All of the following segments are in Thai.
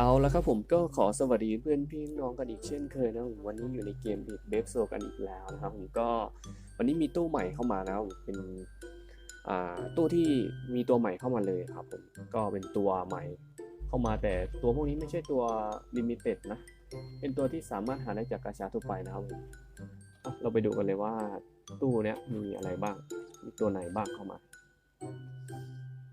เอาแล้วครับผมก็ขอสวัสดีเพื่อนพี่น้องกันอีกเช่นเคยนะผมวันนี้อยู่ในเกมเบฟโซกันอีกแล้วนะครับผมก็วันนี้มีตู้ใหม่เข้ามาแล้วเป็นตู้ที่มีตัวใหม่เข้ามาเลยครับผมก็เป็นตัวใหม่เข้ามาแต่ตัวพวกนี้ไม่ใช่ตัวลิมิเต็ดนะเป็นตัวที่สามารถหาได้จากกาชาทั่วไปนะครับผมเราไปดูกันเลยว่าตู้เนี้ยมีอะไรบ้างมีตัวไหนบ้างเข้ามา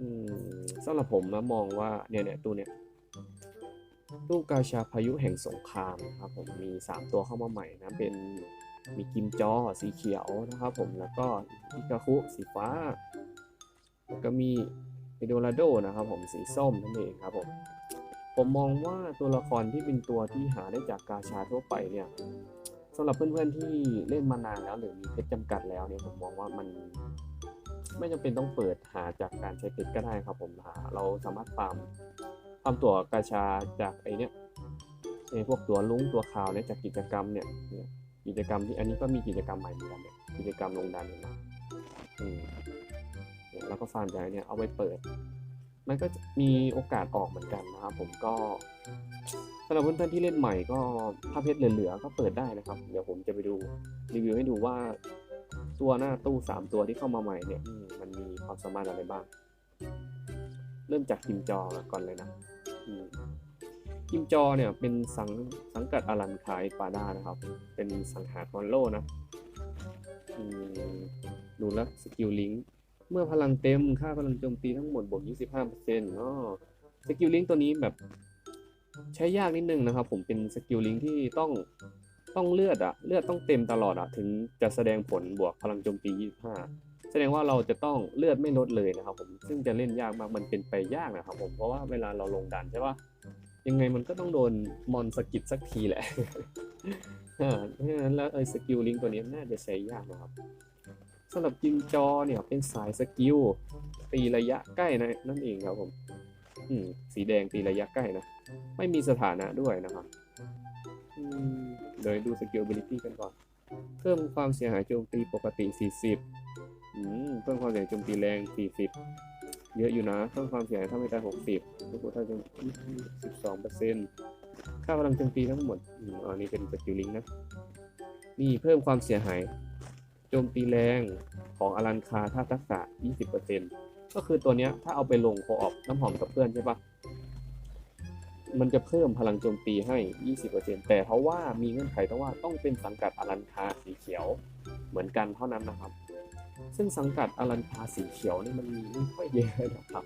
อืมสำหรับผมนะมองว่าเนี่ยเนี่ยตู้เนี้ย ตู้กาชาพายุแห่งสงครามนะครับผมมี 3 ตัวเข้ามาใหม่นะเป็นมีกิมจอสีเขียวนะครับผมแล้วก็อิกาคุสีฟ้า แล้วก็มีเอโดราโดนะครับผมสีส้มนั่นเองครับผมผมมองว่าตัวละครที่เป็นตัวที่หาได้จากกาชาทั่วไปเนี่ยสำหรับเพื่อนๆที่เล่นมานานแล้วหรือมีเพชรจำกัดแล้วเนี่ยผมมองว่ามัน ไม่จำเป็นต้องเปิดหาจากการใช้เพชรก็ได้ครับผมหาเราสามารถฟาร์ม ทำตัวกาชาจากไอเนี้ยไอพวกตัวลุ้งตัวขาวเนี่ยจากกิจกรรมเนี่ยกิจกรรมที่อันนี้ก็มีกิจกรรมใหม่เหมือนกันเนี่ยกิจกรรมลงดันเนี่ยนะอืมแล้วก็ฟาร์มจากเนี่ยเอาไว้เปิด มันก็มีโอกาสออกเหมือนกันนะครับผมก็สำหรับเพื่อนๆที่เล่นใหม่ก็ถ้าเพชรเหลือๆก็เปิดได้นะครับ เดี๋ยวผมจะไปดูรีวิวให้ดูว่าตัวหน้าตู้สามตัวที่เข้ามาใหม่เนี่ยมันมีความสามารถอะไรบ้าง เริ่มจากกิมจอก่อนเลยนะ กิมจอเนี่ยเป็นสังสังกัดอลันคายปาด้านะครับ เป็นสังหารมอนโลนะดูแล้วสกิลลิงเมื่อพลังเต็มค่าพลังโจมตีทั้งหมดบวก25%อ๋อสกิลลิงตัวนี้แบบใช้ยากนิดนึงนะครับ ผมเป็นสกิลลิงที่ต้องต้องเลือดอะเลือดต้องเต็มตลอดอะถึงจะแสดงผลบวกพลังโจมตี 25 แสดงว่าเราจะต้องเลือดไม่ลดเลยนะครับผมซึ่งจะเล่นยากมากมันเป็นไปยากนะครับผมเพราะว่าเวลาเราลงดันใช่ปะยังไงมันก็ต้องโดนมอนสกิดสักทีแหละอ่าเพราะฉะนั้นแล้วไอ้สกิลลิงตัวนี้น่าจะใช้ยากนะครับสำหรับจินจอเนี่ยเป็นสายสกิลตีระยะใกล้นะนั่นเองครับผมอืมสีแดงตีระยะใกล้นะ ไม่มีสถานะด้วยนะครับเดี๋ยวดูสกิล ability กันก่อน เพิ่มความเสียหายโจมตีปกติ 40 อืมเพิ่มความเสียหายโจมตีแรง40เยอะอยู่นะเพิ่มความเสียหายถ้าไม่ตาย60ทุกคนถ้าจะ12เปอร์เซ็นต์ค่าพลังโจมตีทั้งหมดอืมอันนี้เป็นสกิลลิงนะนี่เพิ่มความเสียหายโจมตีแรงของอลันคาถ้าทักษะ 20%ก็คือตัวเนี้ยถ้าเอาไปลงโคออปน้ำหอมกับเพื่อนใช่ปะมันจะเพิ่มพลังโจมตีให้ 20%แต่เพราะว่ามีเงื่อนไขต้องว่าต้องเป็นสังกัดอลันคาสีเขียวเหมือนกันเท่านั้นนะครับ ซึ่งสังกัดอลันคาสีเขียวนี่มันมีไม่ค่อยเยอะนะครับ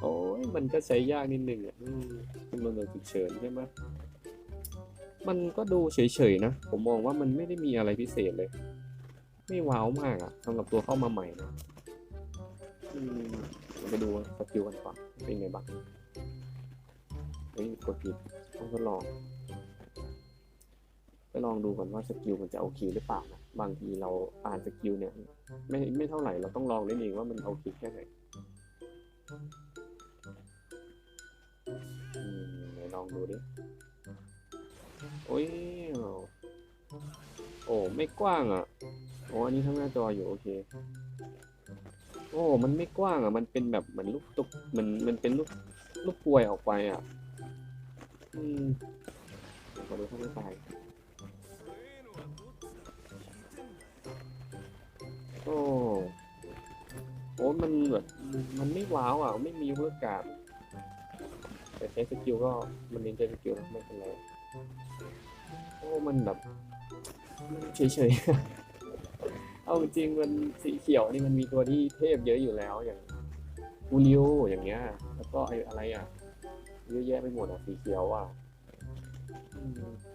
โอ้ยมันก็ใช้ยากนิดนึงอะอืมเป็นเมืองฉุกเฉินใช่ไหมมันก็ดูเฉยๆนะ ผมมองว่ามันไม่ได้มีอะไรพิเศษเลย ไม่ว้าวมากอะสำหรับตัวเข้ามาใหม่นะอืมไปดูสกิลกันก่อนเป็นไงบ้างเฮ้ยกดผิดต้องทดลองไปลองดูก่อนว่าสกิลมันจะโอเคหรือเปล่านะ บางทีเราอ่านสกิลเนี่ย ไม่ไม่เท่าไหร่เราต้องลองเล่นเองว่ามันโอเคแค่ไหนลองดูดิ โอ้ย โอ้ ไม่กว้างอะ โอ้อันนี้ทั้งหน้าจออยู่ โอเค โอ้ มันไม่กว้างอะ มันเป็นแบบเหมือนลูกตุกเหมือนมันเป็นลูกลูกป่วยออกไปอะ อืมเดี๋ยวขอดูถ้าไม่ต โอ้โอ้มันแบบมันไม่ว้าวอะ ไม่มีเวอร์การ์ดแต่ใช้สกิลก็มันเน้นใช้สกิลไม่เป็นไรโอ้มันแบบเฉยๆ เอาจริงมันสีเขียวนี่มันมีตัวที่เทพเยอะอยู่แล้วอย่างอูริโออย่างเงี้ย แล้วก็ไอ้อะไรอะเยอะแยะไปหมดอะสีเขียวอะ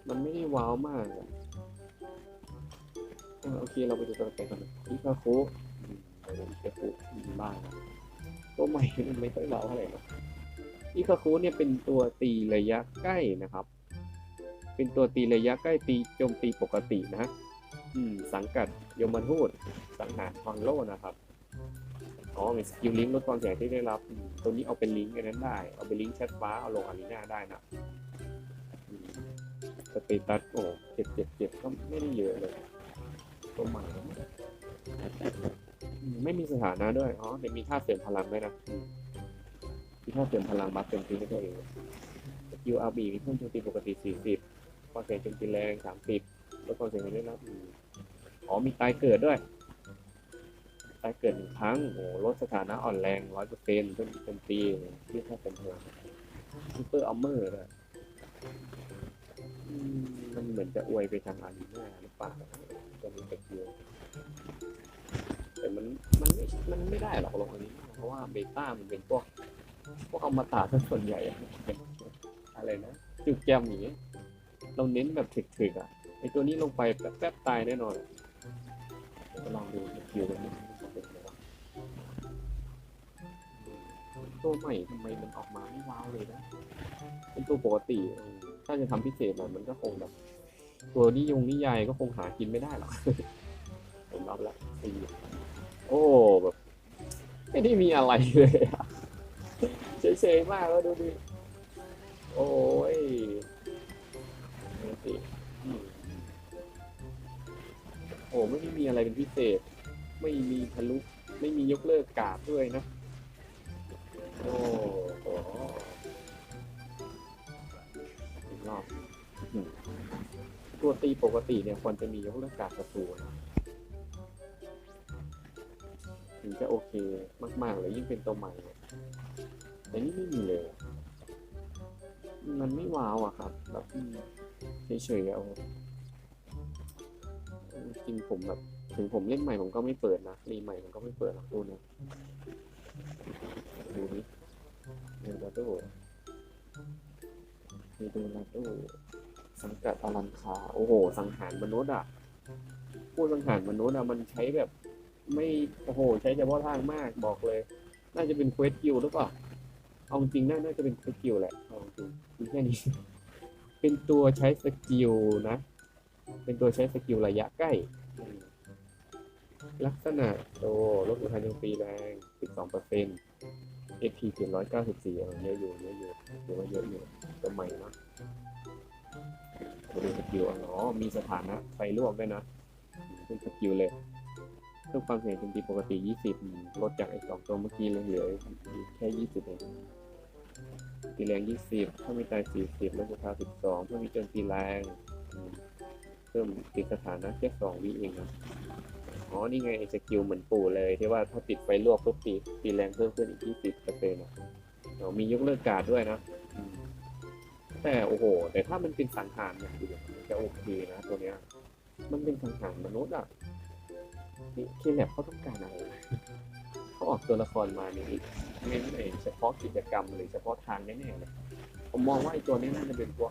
มันไม่ได้ว้าวมากอะ อะโอเคเราไปดูตัวต่อกันอิคาคุอืมไปดูอิคาคุอืมบ้างตัวใหม่มันไม่ค่อยว้าเท่าไหร่นะอิคาคุเนี่ยเป็นตัวตีระยะใกล้นะครับ เป็นตัวตีระยะใกล้ตีโจมตีปกตินะอืมสังกัดยมทูตสังหารฟังโลนะครับอ๋อมีสกิลลิงก์ลดความเสียหายที่ได้รับ ตัวนี้เอาเป็นลิงก์อันนั้นได้ เอาเป็นลิงก์แชทฟ้า เอาลงอารีนาได้นะสเตตัสโอ้เจ็ดเจ็ดเจ็ดก็ไม่ได้เยอะเลย ตัวใหม่ไม่มีสถานะด้วย อ๋อแต่มีท่าเสริมพลังด้วยนะมีท่าเสริมพลังบัฟเต็มที่ให้ตัวเองกิลอาร์บีเพิ่มโจมตีปกติ 40ความเสี่ยงโจมตีแรง 30ลดความเสี่ยงได้รับอืมอ๋อมีตายเกิดด้วย ตายเกิดหนึ่งครั้งโอ้ลดสถานะอ่อนแรงร้อยเปอร์เซ็นต์เพิ่มโจมตีที่ถ้าเป็นเธอซูเปอร์อัมเมอร์ด้วยมมันเหมือนจะอวยไปทางอารีนาหรือเปล่า จะมีสกิลแต่มันมันไม่มันไม่ได้หรอกลงอันนี้ เพราะว่าเบต้ามันเป็นพวกพวกอมตะซะส่วนใหญ่อะอะไรนะจุกแกมอย่างเงี้เราเน้นแบบถึกๆอะไอตัวนี้ลงไปแป๊บๆตายแน่นอนเดี๋ยวลองดูสกิลกันนิดนึงว่าเป็นไงวะตัวใหม่ทำไมมันออกมาไม่ว้าวเลยนะ เป็นตัวปกติ ถ้าจะทำพิเศษหน่อยมันก็คงแบบ ตัวนิยงนิยายก็คงหากินไม่ได้หรอกผมรับละสี่โอ้แบบไม่ได้มีอะไรเลยอะเฉยๆมากแล้วดูดิโอ้ยโอ้ไม่ได้มีอะไรเป็นพิเศษ ไม่มีทะลุไม่มียกเลิกกาบด้วยนะ โอ้โหอีกรอบ ตัวตีปกติเนี่ยควรจะมียกเลิกกราบศัตรูนะถึงจะโอเคมากๆเลยยิ่งเป็นตัวใหม่เนี่ยแต่นี่ไม่มีเลย มันไม่ว้าวอะครับแบบเฉยๆเอาจริงผมแบบถึงผมเล่นใหม่ผมก็ไม่เปิดนะรีใหม่ผมก็ไม่เปิดหรอกตัวนี้ดูนี่เนลาโดเนลาโด สังกัดอลันคาโอ้โห สังหารมนุษย์อะพูดสังหารมนุษย์อะมันใช้แบบ ไม่โอ้โห ใช้เฉพาะทางมากบอกเลย น่าจะเป็นเควสกิลหรือเปล่าเอาจริงน่าน่าจะเป็นสกิลแหละเอาจริงมีแค่นี้ เป็นตัวใช้สกิลนะ เป็นตัวใช้สกิลระยะใกล้ ลักษณะโตลดอุทานโจมตีแรง 12เปอร์เซ็นต์ AP 794เออเยอะอยู่เยอะอยู่ถือว่าเยอะอยู่ตัวใหม่นะ ดูสกิลอ๋อ มีสถานะไฟลวกด้วยนะเป็นสกิลเลยเพิ่มความเสี่ยงโจมตีปกติ 20 ลดจากไอ้สองตัวเมื่อกี้เหลือแค่ 20เองตีแรง 20 ถ้าไม่ตาย 40ลดราคา12เพื่อมีโจมตีแรงเพิ่มติดสถานะแค่2วิเองนะอ๋อ นี่ไงไอ้สกิลเหมือนปู่เลย ที่ว่าถ้าติดไฟลวกปุ๊บตีตีแรงเพิ่มขึ้นอีก 20เปอร์เซ็นต์อ๋อมียกเลิกการ์ดด้วยนะ แต่โอ้โห แต่ถ้ามันเป็นสังหารเนี่ยจะโอเคนะตัวเนี้ย มันเป็นสังหารมนุษย์อะนี่เคแลบเขาต้องการอะไรเขาออกตัวละครมานี่เน้นเฉพาะกิจกรรมหรือเฉพาะทางแน่ๆเลยผมมองว่าไอ้ตัวนี้น่าจะเป็นตัว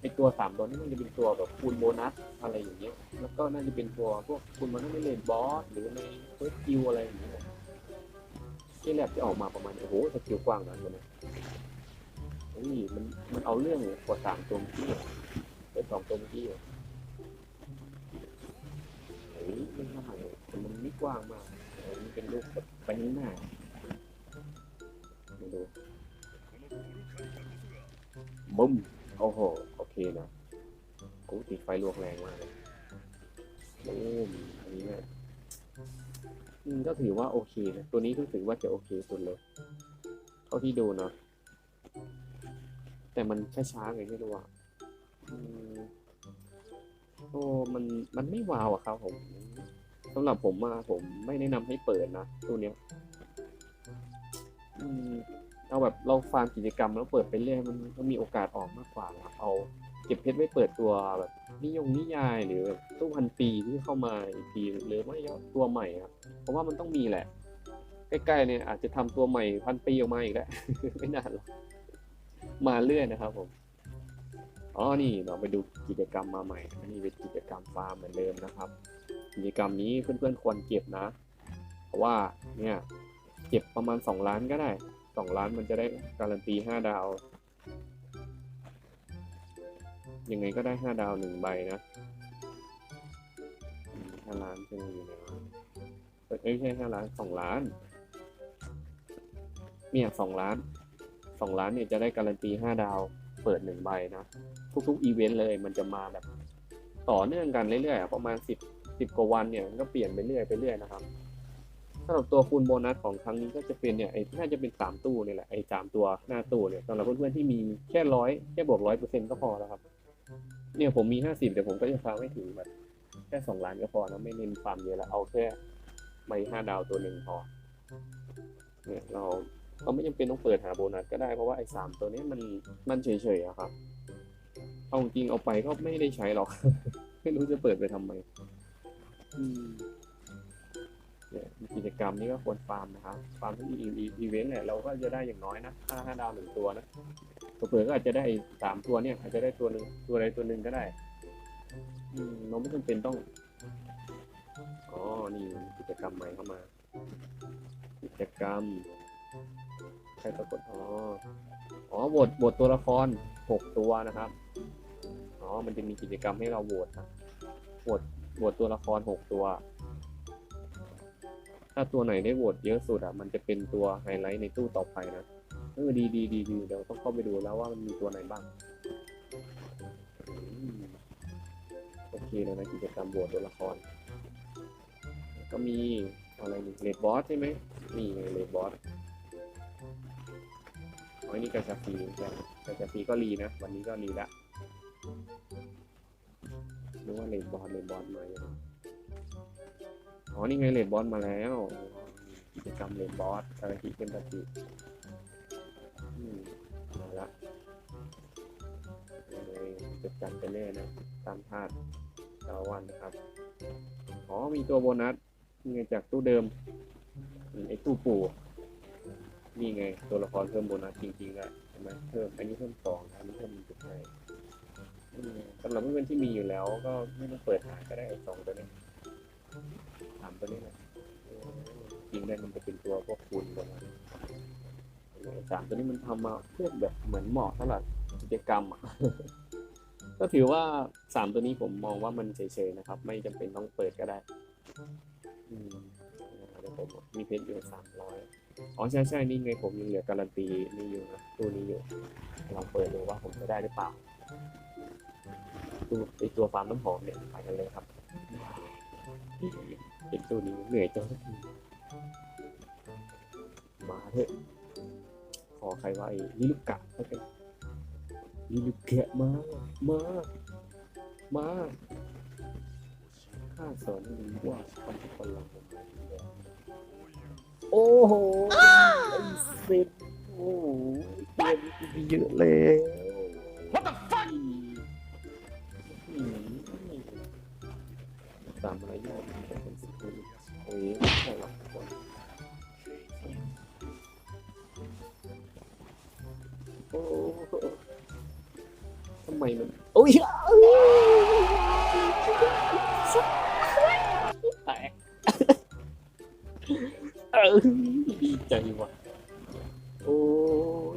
ไอ้ตัวสามตัวนี้น่าจะเป็นตัวแบบคูณโบนัสอะไรอย่างเงี้ย แล้วก็น่าจะเป็นตัวพวกคูณโบนัสในเลนบอสหรือในเฟิร์สคิวอะไรอย่างเงี้ยเคแลบจะออกมาประมาณโอ้โหสกิลกว้างนั้นเลยนะ เฮ้ยมันมันเอาเรื่องกว่าสามตัวเมื่ไอ้สองตัวเมื่อกี้อะเฮ้ยไม่เท่าไหร่แต่มันไม่กว้างมากมันเป็นรูปแบบไปข้หน้ามาดูบึ้มโอ้โหโอเคนะโอ้ติดไฟลวกแรงมากเลยโอ้มอันนี้เนี่ยก็ถือว่าโอเคนะ ตัวนี้รู้สึกว่าจะโอเคสุดเลย เท่าที่ดูเนาะ แต่มันช้าๆไงไม่รู้อะอืมโอ้มันมันไม่วาวอะครับผมสำหรับผมมาผมไม่แนะนำให้เปิดนะตัวเนี้ยอืมเอาแบบเราฟาร์มกิจกรรมแล้วเปิดไปเรื่อยมันก็มีโอกาสออกมากกว่านะเอาเก็บเพชรไว้เปิดตัวแบบนิยงนิยายหรือแบบตู้พันปีที่เข้ามาอีกทีหรือไม่ก็ตัวใหม่ครับเพราะว่ามันต้องมีแหละ ใกล้ๆเนี่ยอาจจะทำตัวใหม่พันปีออกมาอีกแล้ว ไม่นานหรอก มาเรื่อยนะครับผมอ๋อนี่เราไปดูกิจกรรมมาใหม่อันนี้เป็นกิจกรรมฟาร์มเหมือนเดิมนะครับ กิจกรรมนี้เพื่อนๆควรเก็บนะ เพราะว่าเนี่ยเก็บประมาณสองล้านก็ได้สองล้านมันจะได้การันตีห้าดาว ยังไงก็ได้ห้าดาวหนึ่งใบนะอืมห้าล้านจะมีอยู่ไหนวะเอ้ยไม่ใช่ห้าล้านสองล้าน เนี่ยสองล้าน สองล้านเนี่ยจะได้การันตีห้าดาวเปิดหนึ่งใบนะทุกๆอีเวนต์เลยมันจะมาแบบต่อเนื่องกันเรื่อยๆประมาณสิบสิบกว่าวันเนี่ยมันก็เปลี่ยนไปเรื่อยไปเรื่อยนะครับสำหรับตัวคูณโบนัสของครั้งนี้ก็จะเป็นเนี่ยไอ้น่าจะเป็นสามตู้นี่แหละไอ้สามตัวหน้าตู้เนี่ยสำหรับเพื่อนๆที่มีแค่ร้อยแค่บวกร้อยเปอร์เซ็นต์ก็พอแล้วครับ เนี่ยผมมีห้าสิบเดี๋ยวผมก็จะฟาร์มไม่ถึงแบบแค่สองล้านก็พอนะไม่เน้นฟาร์มเยอะแล้วเอาแค่ใบห้าดาวตัวหนึ่งพอเนี่ยเรา เราไม่จำเป็นต้องเปิดหาโบนัสก็ได้เพราะว่าไอ้สามตัวนี้มันมันเฉยๆอะครับ เอาจริงเอาไปก็ไม่ได้ใช้หรอก ไม่รู้จะเปิดไปทำไมอืมเนี่ยกิจกรรมนี้ก็ควรฟาร์มนะครับ ฟาร์มที่อีเวนต์เนี่ยเราก็จะได้อย่างน้อยนะห้าห้าดาวหนึ่งตัวนะเผื่อก็อาจจะได้สามตัวเนี่ย อาจจะได้ตัวหนึ่งตัวใดตัวหนึ่งก็ได้อืมเราไม่จำเป็นต้อง อ๋อ นี่กิจกรรมใหม่เข้ามา กิจกรรม ใครปรากฏอ๋ออ๋อโหวตโหวตตัวละครหกตัวนะครับอ๋อมันจะมีกิจกรรมให้เราโหวตนะโหวตโหวตตัวละครหกตัว ถ้าตัวไหนได้โหวตเยอะสุดอะ มันจะเป็นตัวไฮไลท์ในตู้ต่อไปนะเออดีดีดีดีเดี๋ยวต้องเข้าไปดูแล้วว่ามันมีตัวไหนบ้างโอเคเลยนะกิจกรรมโหวตตัวละคร ก็มีอะไรนี่เลดบอสใช่ไหมนี่เลดบอส อ๋อนี่กาชาปีใช่กาชาปีก็รีนะ วันนี้ก็รีละนึกว่าเลดบอสเลดบอสมาอ๋อ นี่ไงเลดบอสมาแล้วกิจกรรมเลดบอสอะไรที่เป็นปฏิมาละเลยจดจำไปเรื่อยนะ ตามธาตุตะวันนะครับ อ๋อ มีตัวโบนัสนี่ไงจากตู้เดิมอืมไอ้ตู้ปู่ นี่ไง ตัวละครเพิ่มโบนัสจริงๆแล้วเห็นไหมเพิ่มอันนี้เพิ่มสองนะอันเพิ่มจุดไห้าอืมสำหรับเพื่อนที่มีอยู่แล้วก็ไม่ต้องเปิดหาก็ได้ไอ้สองตัวนี้สามตัวนี้แหละจริงได้มันจะเป็นตัวพวกคูณโบนัสไอ้สามตัวนี้มันทำมาเพื่อแบบเหมือนเหมาะสำหรับกิจกรรมอะก็ถือว่าสามตัวนี้ผมมองว่ามันเฉยๆนะครับ ไม่จำเป็นต้องเปิดก็ได้ อืมเดี๋ยวผมมีเพชรอยู่สามร้อย อ๋อใช่ใช่นี่ไงผมยังเหลือการันตีนี่อยู่นะตัวนี้อยู่ลองเปิดดูว่าผมจะได้หรือเปล่าตัวไอตัวฟาร์มน้ำหอมเนี่ยไปกันเลยครับเห็นตัวนี้เหนื่อยจังสักทีมาเถอะขอใครว่าไอ้ลิลูกะแล้วกันลิลูกะมา มา มาข้าสอนให้รู้ว่าคนทุกคนเราเป็นแบบนี้ โอ้โหไอ้เซ็ตโอ้โหเกมนี้มีเยอะเลย What the fuck ตามมารยาทแต่เป็นสิ่งที่โอ้ยไม่ใช่หรอกคนโอ้โหทำไมมันโอ้ย ออดีใจว่ะโอ้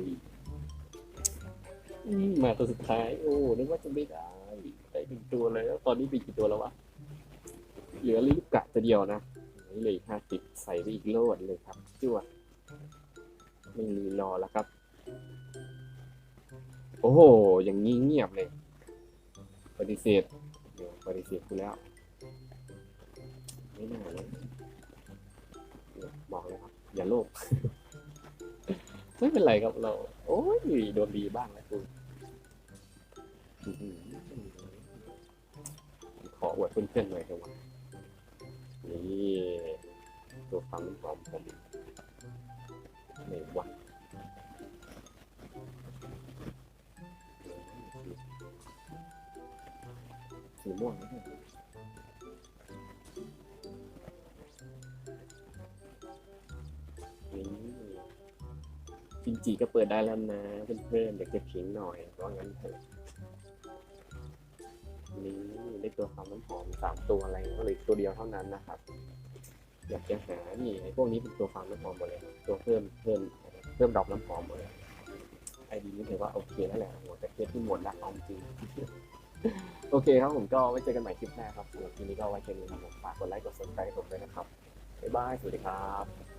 ยมาตัวสุดท้าย โอ้นึกว่าจะไม่ได้ได้หนึ่งตัวเลยแล้วตอนนี้มีกี่ตัวแล้ววะ เหลือลิปกะตัวเดียวนะนี่เลยห้าสิบใส่ไปอีกโลดเลยครับจ้วดไม่มีรอแล้วครับ โอ้โห อย่างนี้เงียบเลย ปฏิเสธ เดี๋ยวปฏิเสธกูแล้ว ไม่น่าเลย บอกเลยครับ อย่าโลภไม่เป็นไรครับเรา โอ้ยโดนดีบ้างนะคุณอื้อหือขออวดเพื่อนๆหน่อยเถอะวะนี่ตัวฟังน้ำหอมผมในวันสีม่วงนะ จินจีก็เปิดได้แล้วนะเพื่อนๆเด็กจะขิงหน่อยว่างั้นเถอะนี่ได้ตัวความน้ำหอมสามตัวอะไรก็เหลยตัวเดียวเท่านั้นนะครับ อยากจะหานี่ไอ้พวกนี้เป็นตัวความน้ำหอมหมดเลยตัวเพิ่มเพิ่มเพิ่มดอกน้ำหอมหมดเลยไอดีนี้ถือว่าโอเคแล้วแหละโหแต่เคสที่หมดละเอาจริงโอเคครับผมก็ไว้เจอกันใหม่คลิปหน้าครับสำหรับคลิปนี้ก็ไว้แค่นี้ครับผมฝากกดไลค์กดซับสไครต์ผมด้วยนะครับบ๊ายบายสวัสดีครับ